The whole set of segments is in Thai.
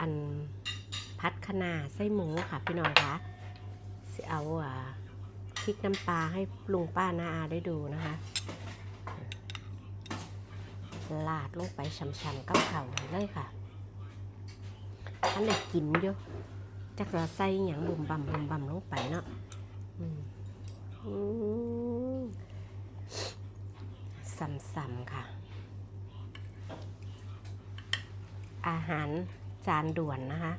อันพัดคะนาไส้หมูค่ะพี่น้องคะสิเอาอ่าพริกน้ำปลาให้ลุงป้านาอาได้ดูนะคะลาดลงไปช่ำๆกับเข่าเลยค่ะอันไหนกินอยู่จักเราใส่หยังบุ่มบำบุ่มบำลงไปเนาะสัมๆค่ะ อาหาร จานด่วนนะคะ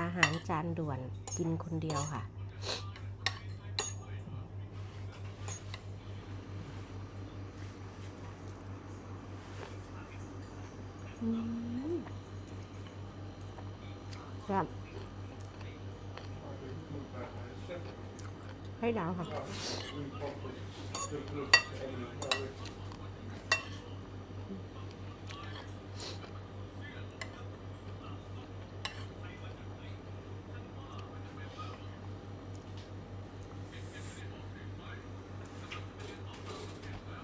อาหารจานด่วนกินคนเดียวค่ะอืมครับให้ดาวค่ะ อย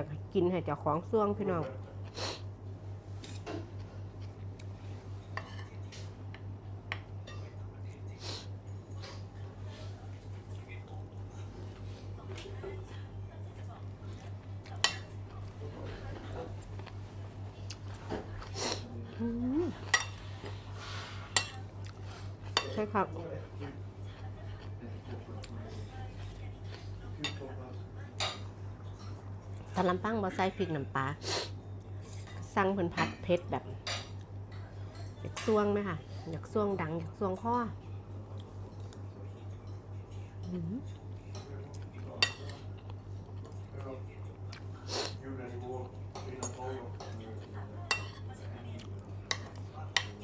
ากกินให้เจ้าของซ่วงพี่น้อง ช่ครับตอนลำปังบอใส่พริกน้ำปลาสั่งเพิ่นผัดเผ็ดแบบอยากซ่วงไหมค่ะ อยากซ่วงดัง อยากซ่วงข้อ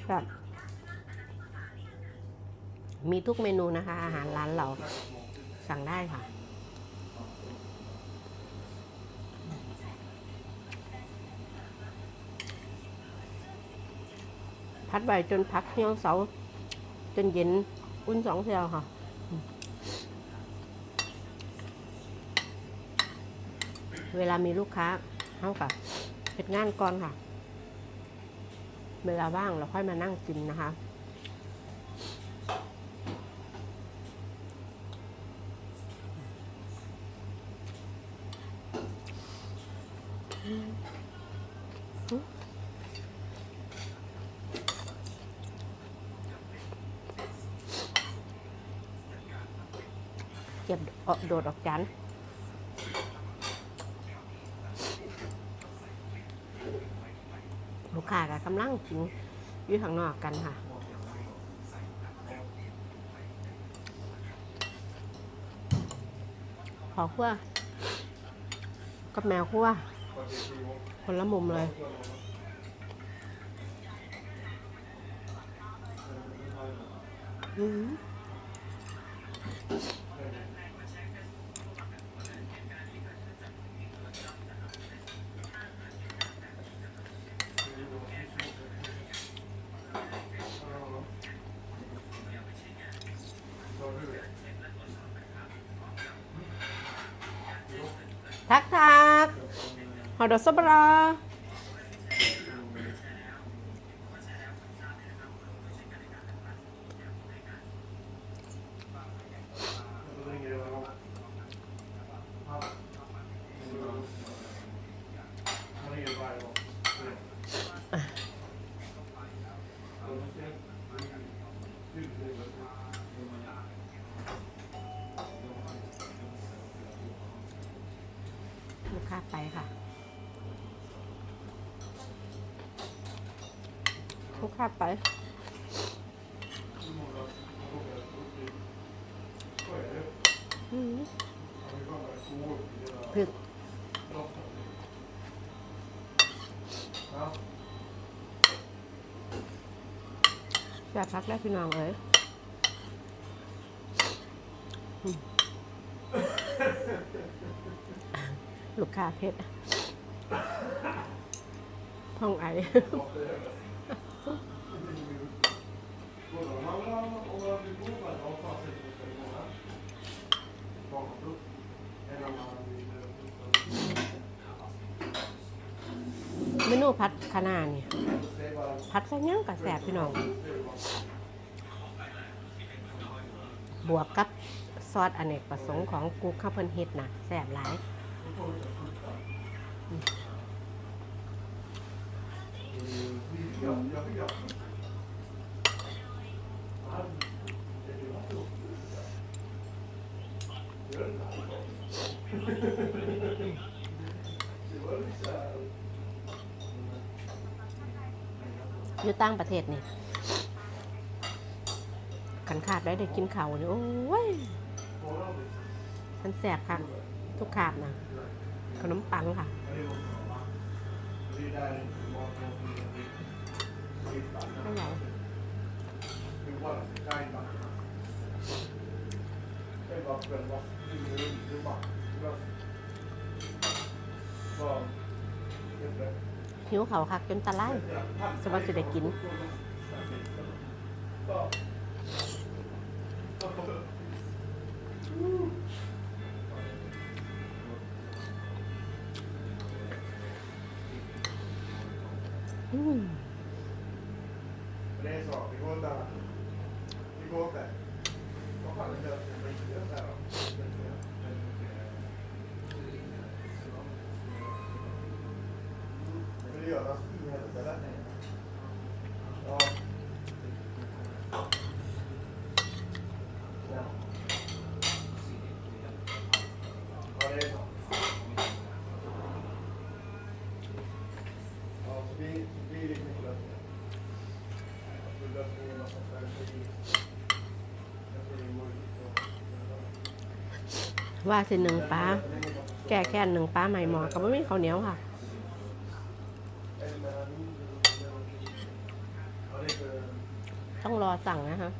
แบบ มีทุกเมนูนะคะ อาหารร้านเราสั่งได้ค่ะ พัดไว้จนพักเหี่ยวเสา จนเย็นอุ่นสองเที่ยวค่ะเวลามีลูกค้าเท่ากับเพ็ดงานก่อนค่ะ เวลาว่างเราค่อยมานั่งกินนะคะ เก็บออกโดดออกจานลูกค้าก็กำลังกินอยู่ข้างนอกกันค่ะขอขั้วกับแมวขั้วคนละมุมเลยอืม ทักทักฮอดอสบราลูกค้าไปค่ะ ลูกค้าไปอืมพริกจะพักแล้วพี่น้องเอ้ยอืมลูกค้าเพชรท้องไอ Bakom upp. En เมนูผัดขะนาเนี่ยผัดใส่ยังกับแสบพี่น้อง บวกกับซอสอเนกประสงค์ของกูข้าวเพลินเฮ็ดนะแสบหลายอืม ยู่ต่างประเทศนี่ขันขาดได้ได้กินเขาวนี่โอ้ยฉันแสบค่ะ ทุกขาดนะขนมปังค่ะไม่ไหว หิวเขาคักจนตะไลสวัสดิได้กินอืม ว่าสิหนึ่งปลาแก่แค่หนึ่งปลาใหม่หมอกับไม่มีข้าวเหนียวค่ะต้องรอสั่งนะคะ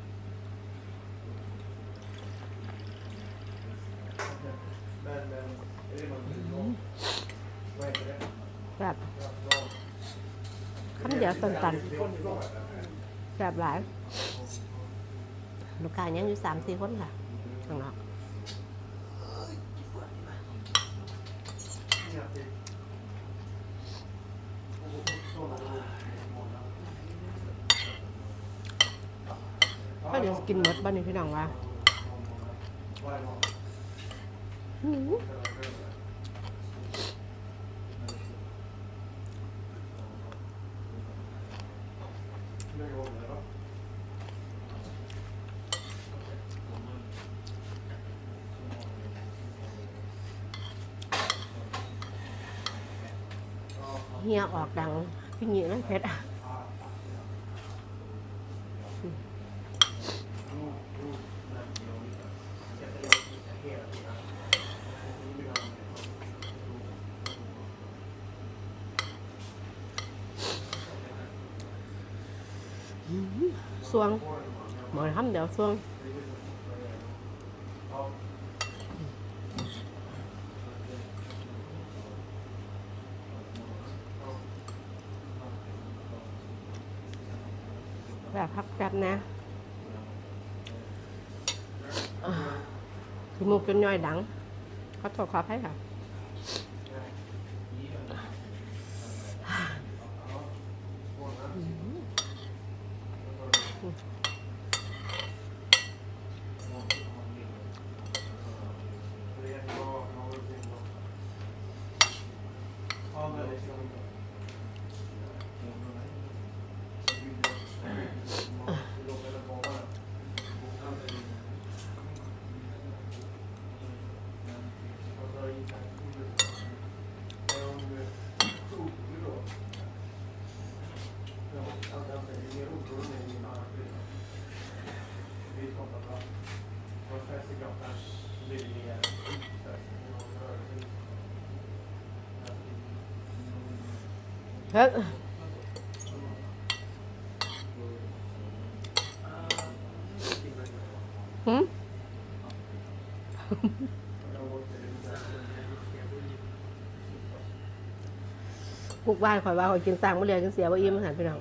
แบบคำเดียวสั้นแบบหลาย ลูกค้ายังอยู่สามสี่คนค่ะข้างนอกก็เดี๋ยวกินหมดบ้านนี้พี่น้องว่า อื้อหือเฮียออกดังพี่หญิงนั่นเพชรอะ สวงหมอทำเดี๋ยวสวงแบบพั กแป๊บนะอ่าขี้มูกจนย่อยดังขอโทษขออภัยค่ะ เฮ้ยหืมกุกบ้านข่อยว่าข่อยกินสร้างมะเรียกินเสียว่าอิ่มหันไปน้อง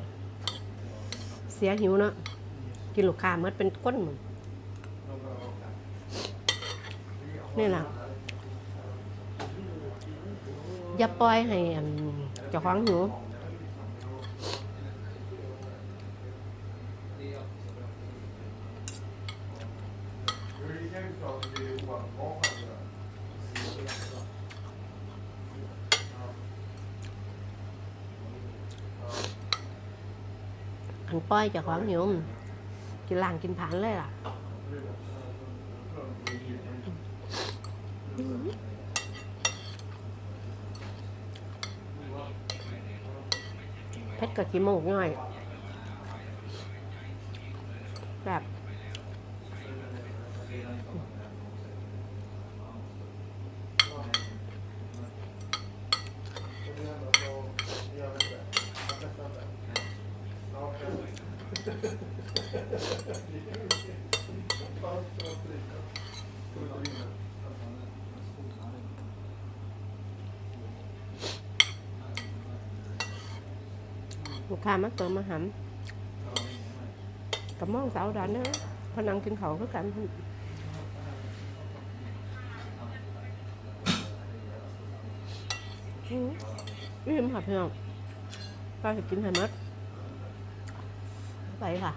เสียหิวเนาะกินลูกค้าเมื่อเป็นก้นหมึงนี่แหละ อย่าปล่อยให้เจ้าของหิวอันป้อยจากของหิวกินหลังกินผันเลยล่ะ Mm-hmm. เพชรกับขี้มูกง่อยแบบ ลูกค้ามาเติมอาหารกับมองสาวดันเนะพนังกินเขาวคือกันอืมอิ่มค่ะพี่น้อนป้าจะกินให้มัดไปค่ะ